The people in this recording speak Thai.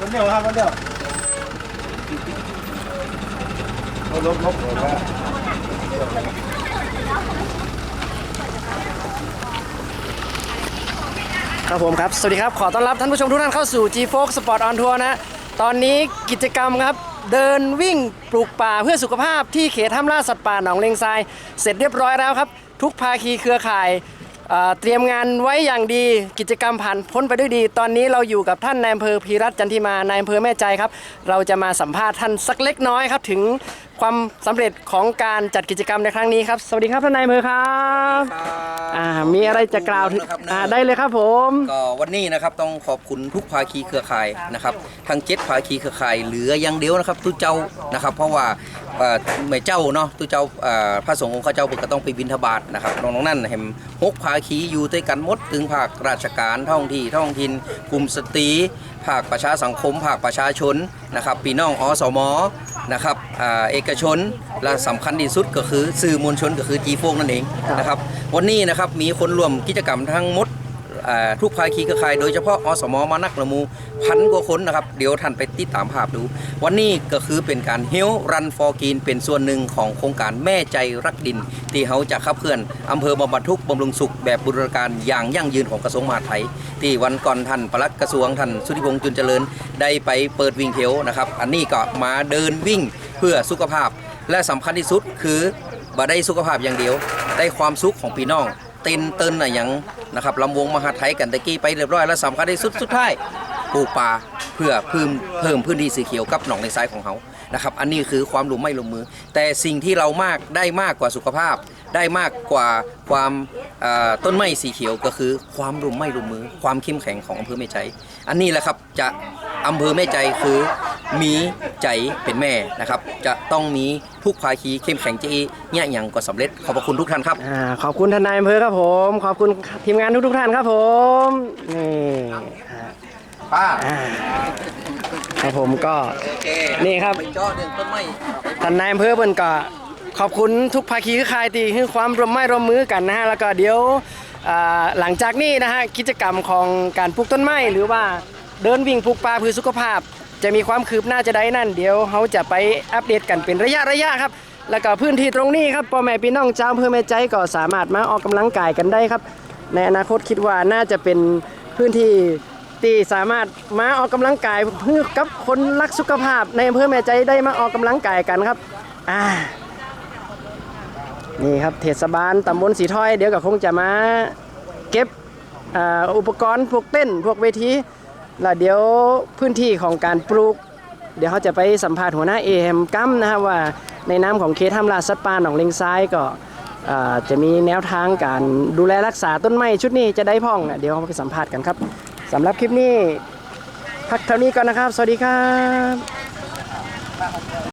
คนเดียวครับคนเดียวลบลบลบลบครับผมครับ สวัสดีครับ ขอต้อนรับท่านผู้ชมทุกท่านเข้าสู่ G f o x Sport on Tour นะ ตอนนี้กิจกรรมครับ เดินวิ่งปลูกป่าเพื่อสุขภาพที่เขตห้ามล่าสัตว์ป่าหนองเลงทราย เสร็จเรียบร้อยแล้วครับ ทุกภาคีเครือข่าย เตรียมงานไว้อย่างดีกิจกรรมผ่านพ้นไปด้วยดี ตอนนี้เราอยู่กับท่านนายอำเภอพีรัตจันทิมานายอำเภอแม่ใจครับ เราจะมาสัมภาษณ์ท่านสักเล็กน้อยครับ ถึง ความสำเร็จของการจัดกิจกรรมในครั้งนี้ครับ สวัสดีครับท่านนายอำเภอครับอ่ามีอะไรจะกล่าวถึงอ่าได้เลยครับผม ก็วันนี้นะครับต้องขอบคุณทุกภาคีเครือข่ายนะครับทั้งเจ็ดภาคีเครือข่ายเหลืออย่างเดียวนะครับตู้เจ้านะครับ เพราะว่าเอ่อเมื่อเจ้าเนาะตู้เจ้าเอ่อพระสงฆ์องค์ข้าเจ้าก็ต้องไปบิณฑบาตนะครับน้องๆนั่นเห็นหกภาคีอยู่ด้วยกันหมดถึงภาคราชการท้องที่ท้องถิ่นกลุ่มสตรีภาคประชาสังคม ภาคประชาชนนะครับพี่น้องอสม นะครับอเอกชนและสำคัญที่สุดก็คือสื่อมวลชนก็คือจีโฟงนั่นเองนะครับวันนี้นะครับมีคนร่วมกิจกรรมทั้งหมด ทุกภาคีเครือข่ายโดยเฉพาะอสมมานักละมูพันกว่าคนนะครับ เดี๋ยวท่านไปติดตามภาพดู วันนี้ก็คือเป็นการเฮลรันฟอร์กีนเป็นส่วนหนึ่งของโครงการแม่ใจรักดิน ที่เขาจะขับเคลื่อนอำเภอบำบัดทุกบำรุงสุขแบบบูรณาการอย่างยั่งยืนของกระทรวงมหาดไทย ที่วันก่อนท่านปลัดกระทรวงท่านสุธิพงษ์จุนเจริญได้ไปเปิดวิ่งเทลนะครับ อันนี้ก็มาเดินวิ่งเพื่อสุขภาพ และสำคัญที่สุดคือบ่ได้สุขภาพอย่างเดียว ได้ความสุขของพี่น้องเต้นเต้นอะอย่าง นะครับลำวงมหาไทยกันตะกี้ไปเรียบร้อยแล้วสำคัญที่สุดสุดท้ายปลูกป่าเพื่อเพิ่มเพิ่มพื้นที่สีเขียวกับหนองในทรายของเขานะครับ อันนี้คือความหลุมไม่ลงมือ แต่สิ่งที่เรามากได้มากกว่าสุขภาพ ได้มากกว่าความต้นไม้สีเขียวก็คือ ความหลุมไม่ลงมือ ความเข้มแข็งของอำเภอแม่ใจ อันนี้แหละครับจะอำเภอแม่ใจคือ มีใจเป็นแม่นะครับ จะต้องมีทุกภาคีเข้มแข็งเจีเนี่ยอย่างก็สำเร็จขอบพระคุณทุกท่านครับอ่าขอบคุณทนายอำเภอครับผม ขอบคุณทีมงานทุกทุกๆท่านครับผมนี่อ่าป้าอ่าครับผมก็โอเคนี่ครับไปเจาะเรื่องต้นไม้ทนายอำเภอเพิ่นก็ขอบคุณทุกภาคีคือคายตีคือความร่วมไม้ร่วมมือกันนะฮะแล้วก็เดี๋ยวอ่าหลังจากนี้นะฮะกิจกรรมของการปลูกต้นไม้หรือว่าเดินวิ่งปลูกป่าเพื่อสุขภาพ จะมีความคืบหน้าจะได้นั่นเดี๋ยวเขาจะไปอัปเดตกันเป็นระยะระยะครับ แล้วก็พื้นที่ตรงนี้ครับพ่อแม่พี่น้องเจ้าอำเภอแม่ใจก็สามารถมาออกกำลังกายกันได้ครับ ในอนาคตคิดว่าน่าจะเป็นพื้นที่ที่สามารถมาออกกำลังกายเพื่อกับคนรักสุขภาพ ในอำเภอแม่ใจได้มาออกกำลังกายกันครับอ่านี่ครับเทศบาลตำบลสีถ้อยเดี๋ยวก็คงจะมาเก็บออุปกรณ์พวกเต้นพวกเวที แล้วเดี๋ยวพื้นที่ของการปลูก เดี๋ยวเขาจะไปสัมภาษณ์หัวหน้าเอแฮมกัมนะครับว่าในน้ำของเคสทำลาสัตว์ป่าหนองเลงซ้ายก็จะมีแนวทางการดูแลรักษาต้นไม้ชุดนี้จะได้พ่องอะเดี๋ยวเราไปสัมภาษณ์กันครับสำหรับคลิปนี้พักเท่านี้ก่อนนะครับ สวัสดีครับ